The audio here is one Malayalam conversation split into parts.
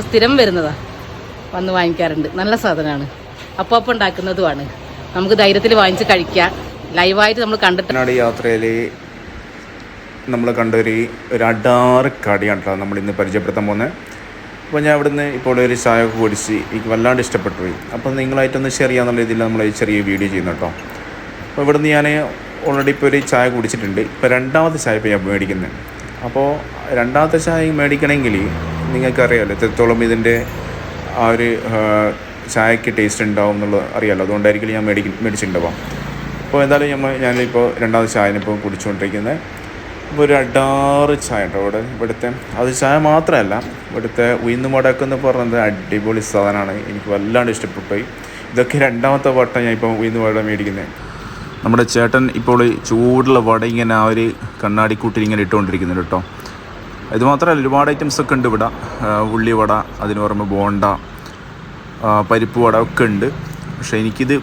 സ്ഥിരം വരുന്നതാ. വന്ന് വാങ്ങിക്കാറുണ്ട്. നല്ല സാധനമാണ് അപ്പം അപ്പം ഉണ്ടാക്കുന്നതുമാണ് നമുക്ക് ധൈര്യത്തിൽ വാങ്ങിച്ച് കഴിക്കാം. ലൈവായിട്ട് നമ്മൾ കണ്ടിട്ട് യാത്രയിൽ നമ്മൾ കണ്ടൊരു ഒരു അടാറ് കടിയാണ് കേട്ടോ നമ്മൾ ഇന്ന് പരിചയപ്പെടുത്താൻ പോകുന്നത് അപ്പോൾ ഞാൻ അവിടുന്ന് ഇപ്പോൾ ഒരു ചായ ഒക്കെ കുടിച്ച് എനിക്ക് വല്ലാണ്ട് ഇഷ്ടപ്പെട്ടു പോയി അപ്പോൾ നിങ്ങളായിട്ടൊന്ന് ഷെയർ ചെയ്യാന്നുള്ള രീതിയിൽ നമ്മൾ ചെറിയ വീഡിയോ ചെയ്യുന്നു കേട്ടോ. അപ്പോൾ ഇവിടുന്ന് ഞാൻ ഓൾറെഡി ഇപ്പോൾ ഒരു ചായ കുടിച്ചിട്ടുണ്ട്. ഇപ്പോൾ രണ്ടാമത്തെ ചായ ഇപ്പോൾ ഞാൻ മേടിക്കുന്നത് അപ്പോൾ രണ്ടാമത്തെ ചായ മേടിക്കണമെങ്കിൽ നിങ്ങൾക്കറിയാമല്ലോ എത്രത്തോളം ഇതിന്റെ ആ ഒരു ചായക്ക് ടേസ്റ്റ് ഉണ്ടാവും എന്നുള്ളത് അറിയാമല്ലോ അതുകൊണ്ടായിരിക്കും ഞാൻ മേടിക്കും മേടിച്ചിട്ടുണ്ടാവാം അപ്പോൾ എന്തായാലും നമ്മൾ ഞാനിപ്പോൾ രണ്ടാമത് ചായനിപ്പോൾ കുടിച്ചുകൊണ്ടിരിക്കുന്നത്. ഇപ്പോൾ ഒരു അടാറ് ചായ ഉണ്ടോ ഇവിടെ ഇവിടുത്തെ? അത് ചായ മാത്രമല്ല ഇവിടുത്തെ ഉയർന്നു മുടക്കം എന്ന് പറയുന്നത് അടിപൊളി സാധനമാണ്. എനിക്ക് വല്ലാണ്ട് ഇഷ്ടപ്പെട്ടുപോയി ഇതൊക്കെ രണ്ടാമത്തെ വട്ടം ഞാൻ ഇപ്പോൾ ഉയർന്നു വട മേടിക്കുന്നത്. നമ്മുടെ ചേട്ടൻ ഇപ്പോൾ ചൂടുള്ള വട ഇങ്ങനെ ആ ഒരു കണ്ണാടിക്കൂട്ടിൽ ഇങ്ങനെ ഇട്ടുകൊണ്ടിരിക്കുന്നുണ്ട് കേട്ടോ. ഇത് മാത്രമല്ല ഒരുപാട് ഐറ്റംസ് ഒക്കെ ഉണ്ട് ഇവിടെ. ഉള്ളിവട അതിന് പറയുമ്പോൾ ബോണ്ട പരിപ്പ് വട ഒക്കെ ഉണ്ട്. പക്ഷേ എനിക്കിത്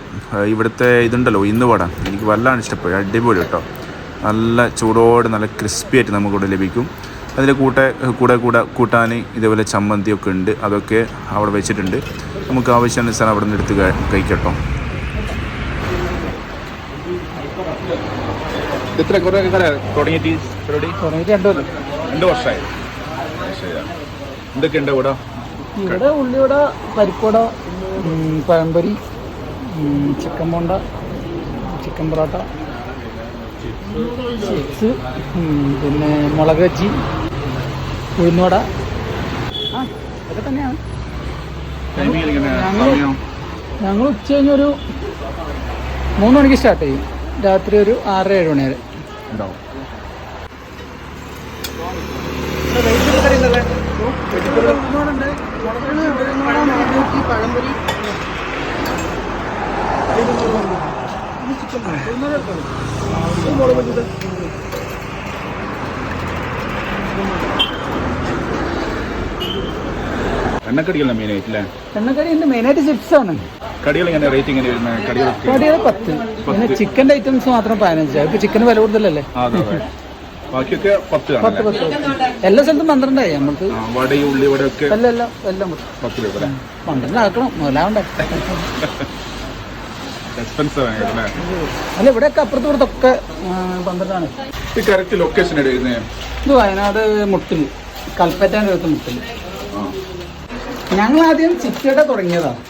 ഇവിടുത്തെ ഇതുണ്ടല്ലോ ഇന്ന് വട. എനിക്ക് വല്ലാണ്ട് ഇഷ്ടപ്പെട്ടു. അടിപൊളി കേട്ടോ. നല്ല ചൂടോട് നല്ല ക്രിസ്പി ആയിട്ട് നമുക്കിവിടെ ലഭിക്കും. അതിൽ കൂട്ടെ കൂടെ കൂടെ കൂട്ടാൻ ഇതേപോലെ ചമ്മന്തിയൊക്കെ ഉണ്ട്. അതൊക്കെ അവിടെ വെച്ചിട്ടുണ്ട്. നമുക്ക് ആവശ്യാനുസരണം അവിടെ നിന്ന് എടുത്ത് കഴി- കഴിക്കട്ടോ. എത്ര കുറേ തുടങ്ങിയിട്ട് തുടങ്ങിയിട്ട് രണ്ടു കൊല്ലം രണ്ട് വർഷമായി. എന്തൊക്കെയുണ്ട് ഇവിടെ? ഇവിടെ ഉള്ളിവട പരിപ്പുവട പഴംപൊരി chicken bonda chicken porotta chips പിന്നെ മുളക് വെച്ചി ഉഴുന്നുവട. ആ അതൊക്കെ തന്നെയാണ്. ഞങ്ങൾ ഞങ്ങൾ ഉച്ച കഴിഞ്ഞൊരു മൂന്ന് മണിക്ക് സ്റ്റാർട്ട് ചെയ്യും. രാത്രി ഒരു ആറര ഏഴ് മണി വരെ. ഉണ്ടാവും. പഴംപൊരി എണ്ണക്കടികളാണ് മെയിനായിട്ട് അല്ലേ? എണ്ണക്കടി ഉണ്ട് മെയിനായിട്ട് ചിപ്സ് ആണ്. കടികൾ എങ്ങനെ റേറ്റ് എങ്ങനെ വരുന്നത് കടികളൊക്കെ കടികൾ പത്ത്. പിന്നെ ചിക്കന്റെ ഐറ്റംസ് മാത്രം പതിനഞ്ച്. ഇപ്പൊ ചിക്കന് വില കൂടുതലല്ലേ? ബാക്കിയൊക്കെ പത്ത് പത്ത് പത്ത് എല്ലാ സ്ഥലത്തും പന്ത്രണ്ടായി നമുക്ക് ആ, വടയും ഉള്ളി വടയൊക്കെ എല്ലാം എല്ലാം എല്ലാം പത്ത്. രൂപ അല്ലേ പന്ത്രണ്ടാക്കണം മുതലാവണ്ടേ. എക്സ്പെൻസീവ് ആണ് അല്ലേ? അല്ല ഇവിടെയൊക്കെ അപ്പുറത്ത് ഇപ്പുറത്തൊക്കെ ആ, പന്ത്രണ്ടാണ്. ഇത് കറക്റ്റ് ലൊക്കേഷൻ എഴുതുന്നത് ഇത് വയനാട് മുട്ടിൽ കൽപ്പറ്റ അടുത്ത് മുട്ടിൽ ഞങ്ങൾ ആദ്യം ചിറ്റയുടെ തുടങ്ങിയതാണ്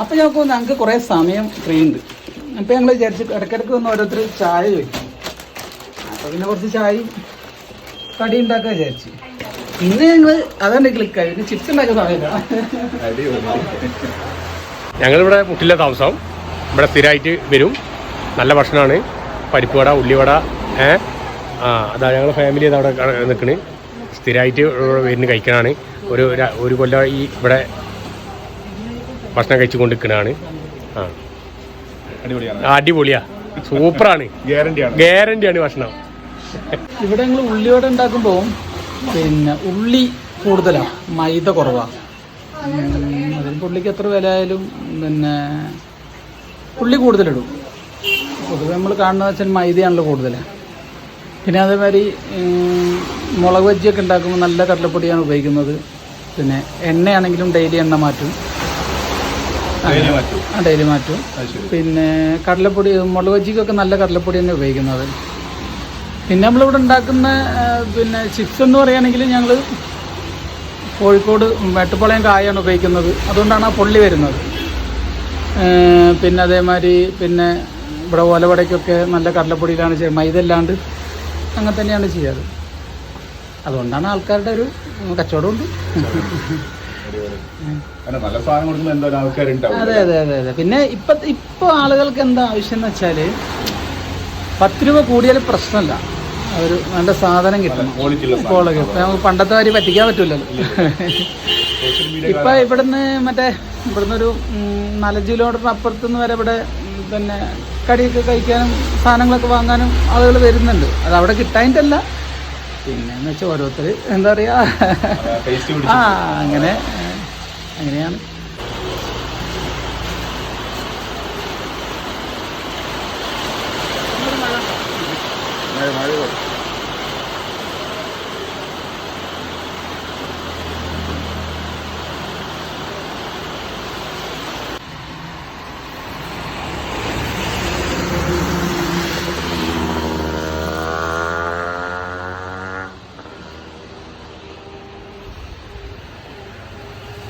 അപ്പം ഞങ്ങൾക്ക് ഞങ്ങൾക്ക് കുറേ സമയം ഫ്രീ ഉണ്ട്. അപ്പം ഞങ്ങൾ വിചാരിച്ചു ഇടയ്ക്കിടയ്ക്ക് വന്ന് ഓരോരുത്തർ ചായ ചോദിക്കും. അപ്പോൾ പിന്നെ കുറച്ച് ചായയും കടി ഉണ്ടാക്കാൻ വിചാരിച്ചു. പിന്നെ ഞങ്ങൾ അതാണ് ക്ലിക്കായി പിന്നെ ചിപ്സ് ഉണ്ടാക്കാൻ സമയമില്ല. ഞങ്ങളിവിടെ മുട്ടിലെ താമസം. ഇവിടെ സ്ഥിരമായിട്ട് വരും. നല്ല ഭക്ഷണമാണ്. പരിപ്പ് വട ഉള്ളിവട ഏ? ആ അതാ ഞങ്ങൾ ഫാമിലി അവിടെ നിൽക്കണ് സ്ഥിരമായിട്ട് വരുന്ന കഴിക്കണാണ്. ഒരു ഒരു കൊല്ലം ഈ ഇവിടെ ഭക്ഷണം കഴിച്ചു കൊണ്ട് നിൽക്കണതാണ് ആ. അടിപൊളിയാണ്. ആ, അടിപൊളിയാ. സൂപ്പറാണ്. ഗ്യാരണ്ടിയാണ് ഗ്യാരണ്ടിയാണ് ഭക്ഷണം. ഇവിടെ ഞങ്ങൾ ഉള്ളിയോടെ ഉണ്ടാക്കുമ്പോൾ പിന്നെ ഉള്ളി കൂടുതലാണ് മൈദ കുറവാണ് അതിന് പുള്ളിക്ക് എത്ര വില ആയാലും പിന്നെ ഉള്ളി കൂടുതലിടും. പൊതുവെ നമ്മൾ കാണുന്നത് വെച്ചാൽ മൈദയാണല്ലോ കൂടുതൽ പിന്നെ അതേമാതിരി മുളക് ബജ്ജിയൊക്കെ ഉണ്ടാക്കുമ്പോൾ നല്ല കടലപ്പൊടിയാണ് ഉപയോഗിക്കുന്നത്. പിന്നെ എണ്ണയാണെങ്കിലും ഡെയിലി എണ്ണ മാറ്റും. ആ ഡെയിലി മാറ്റും. പിന്നെ കടലപ്പൊടി മുളക് ബജ്ജിക്കൊക്കെ നല്ല കടലപ്പൊടി തന്നെ ഉപയോഗിക്കുന്നത്. പിന്നെ നമ്മളിവിടെ ഉണ്ടാക്കുന്ന പിന്നെ ചിപ്സ് എന്ന് പറയുകയാണെങ്കിൽ ഞങ്ങൾ കോഴിക്കോട് വെട്ടുപ്പാളയം കായാണ് ഉപയോഗിക്കുന്നത്. അതുകൊണ്ടാണ് ആ പൊള്ളി വരുന്നത്. പിന്നെ അതേമാതിരി പിന്നെ ഇവിടെ ഓലവടയ്ക്കൊക്കെ നല്ല കടലപ്പൊടിയിലാണ് ചെയ്യുക മൈദ അല്ലാണ്ട് അങ്ങനെ തന്നെയാണ് ചെയ്യാറ്. അതുകൊണ്ടാണ് ആൾക്കാരുടെ ഒരു കച്ചവടമുണ്ട്. അതെ അതെ അതെ അതെ. പിന്നെ ഇപ്പൊ ഇപ്പൊ ആളുകൾക്ക് എന്താ ആവശ്യം എന്ന് വെച്ചാൽ പത്ത് രൂപ കൂടിയാൽ പ്രശ്നമല്ല. ഒരു നല്ല സാധനം കിട്ടണം. ക്വാളിറ്റി നമുക്ക് പണ്ടത്തെ വാരി പറ്റിക്കാൻ പറ്റൂലല്ലോ. ഇപ്പൊ ഇവിടുന്ന് മറ്റേ ഇവിടുന്ന് ഒരു നാലഞ്ച് കിലോമീറ്ററിന് അപ്പുറത്തുനിന്ന് വരെ ഇവിടെ പിന്നെ കടിയൊക്കെ കഴിക്കാനും സാധനങ്ങളൊക്കെ വാങ്ങാനും ആളുകൾ വരുന്നുണ്ട്. അത് അവിടെ കിട്ടാനിട്ടല്ല പിന്നെന്ന് വെച്ചാൽ ഓരോരുത്തർ എന്താ പറയാ? ടേസ്റ്റ് ആ അങ്ങനെ. അങ്ങനെയാണ്.